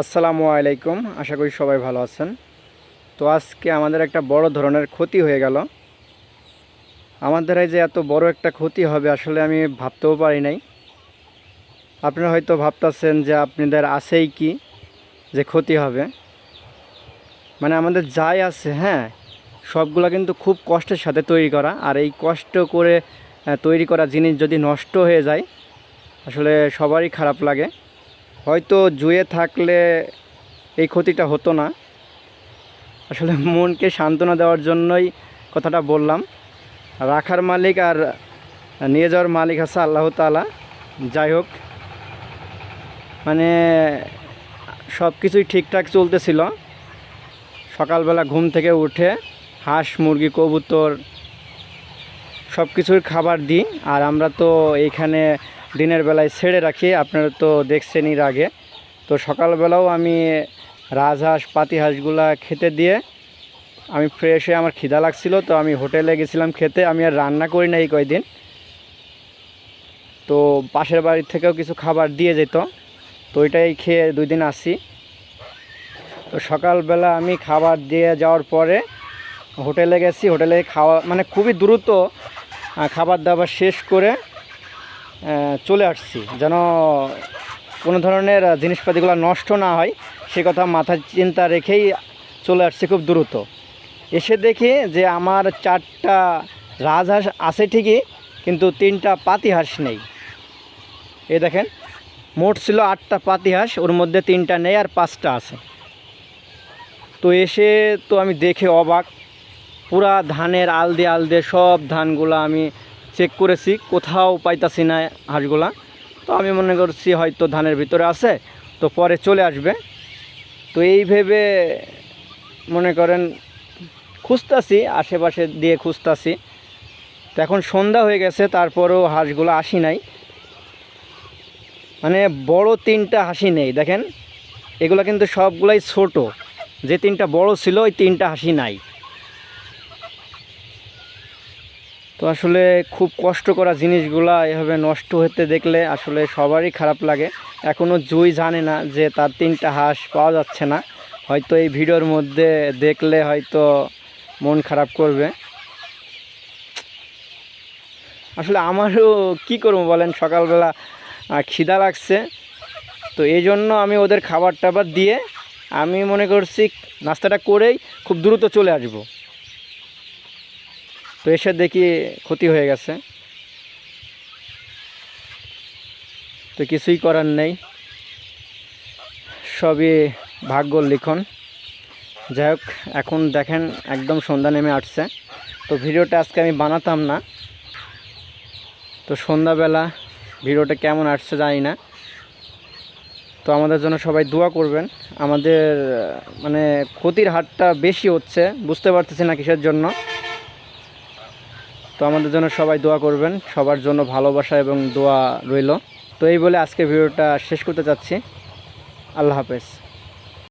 আসসালামু আলাইকুম, আশা করি সবাই ভালো আছেন। তো আজকে আমাদের একটা বড় ধরনের ক্ষতি হয়ে গেল। আমাদের এই যে এত বড় একটা ক্ষতি হবে আসলে আমি ভাবতেও পারি নাই। আপনারা হয়তো ভাবতেছেন যে আপনাদের আছেই কি, যে ক্ষতি হবে। মানে আমাদের যাই আছে হ্যাঁ সবগুলো কিন্তু খুব কষ্টের সাথে তৈরি করা। আর এই কষ্ট করে তৈরি করা জিনিস যদি নষ্ট হয়ে যায়, আসলে সবারই খারাপ লাগে। হয়তো জুয়ে থাকলে এই ক্ষতিটা হতো না। আসলে মনকে সান্ত্বনা দেওয়ার জন্যই কথাটা বললাম। রাখার মালিক আর নিয়ে যাওয়ার মালিক আছে আল্লাহ তালা যাই হোক মানে সব কিছুই ঠিকঠাক চলতেছিল। সকালবেলা ঘুম থেকে উঠে হাঁস, মুরগি, কবুতর সব কিছুর খাবার দিই। আর আমরা তো এইখানে দিনের বেলায় ছেড়ে রাখি, আপনারা তো দেখছেন এর আগে তো সকালবেলাও আমি রাজহাঁস পাতি হাঁসগুলা খেতে দিয়ে আমি ফ্রেশ হয়ে আমার খিদা লাগছিল, তো আমি হোটেলে গেছিলাম খেতে, আমি আর রান্না করি না এই কয়দিন। তো পাশের বাড়ির থেকেও কিছু খাবার দিয়ে যেত, তো ওইটাই খেয়ে দুই দিন আসি। তো সকালবেলা আমি খাবার দিয়ে যাওয়ার পরে হোটেলে গেছি, হোটেলে খাওয়া মানে খুবই দ্রুত খাবার দাবার শেষ করে চলে আসছি। যেন কোনো ধরনের জিনিসপাতিগুলো নষ্ট না হয়, সে কথা মাথায় চিন্তা রেখেই চলে আসছি খুব দ্রুত। এসে দেখি যে আমার চারটা রাজহাঁস আছে ঠিকই, কিন্তু তিনটা পাতি হাঁস নেই। এই দেখেন, মোট ছিল আটটা পাতি হাঁস ওর মধ্যে তিনটা নেই আর পাঁচটা আছে। তো এসে তো আমি দেখে অবাক। পুরা ধানের আলদে আলদে সব ধানগুলো আমি চেক করেছি, কোথাও পাইতাছি না হাঁসগুলা। তো আমি মনে করছি হয়তো ধানের ভিতরে আছে, তো পরে চলে আসবে। তো এই ভেবে মনে করেন খুঁজতাছি, আশেপাশে দিয়ে খুঁজতাছি। তো এখন সন্ধ্যা হয়ে গেছে, তারপরেও হাঁসগুলো আসি নাই। মানে বড় তিনটা হাসি নেই, দেখেন। এগুলো কিন্তু সবগুলাই ছোট। যে তিনটা বড় ছিল, ওই তিনটা হাসি নাই। তো আসলে খুব কষ্ট করা জিনিসগুলা এভাবে নষ্ট হতে দেখলে আসলে সবারই খারাপ লাগে। এখনও জুই জানে না যে তার তিনটা হাঁস পাওয়া যাচ্ছে না। হয়তো এই ভিডিওর মধ্যে দেখলে হয়তো মন খারাপ করবে। আসলে আমারও কি করব বলেন? সকালবেলা খিদা লাগছে। তো এই জন্য আমি ওদের খাবার টাবার দিয়ে আমি মনে করছি নাস্তাটা করেই খুব দ্রুত চলে আসব। তো এসে দেখি ক্ষতি হয়ে গেছে। তো কিছুই করার নেই। সবই ভাগ্য লিখন। যাই হোক, এখন দেখেন একদম সন্ধ্যা নেমে আসছে। তো ভিডিওটা আজকে আমি বানাতাম না। তো সন্ধ্যাবেলা ভিডিওটা কেমন আসছে জানি না। তো আমাদের জন্য সবাই দোয়া করবেন। আমাদের মানে ক্ষতির হারটা বেশি হচ্ছে, বুঝতে পারতেছি না কিসের জন্য। তো আমাদের জন্য সবাই দোয়া করবেন, সবার জন্য ভালোবাসা এবং দোয়া রইল। তো এই বলে আজকে ভিডিওটা শেষ করতে চাচ্ছি। আল্লাহ হাফেজ।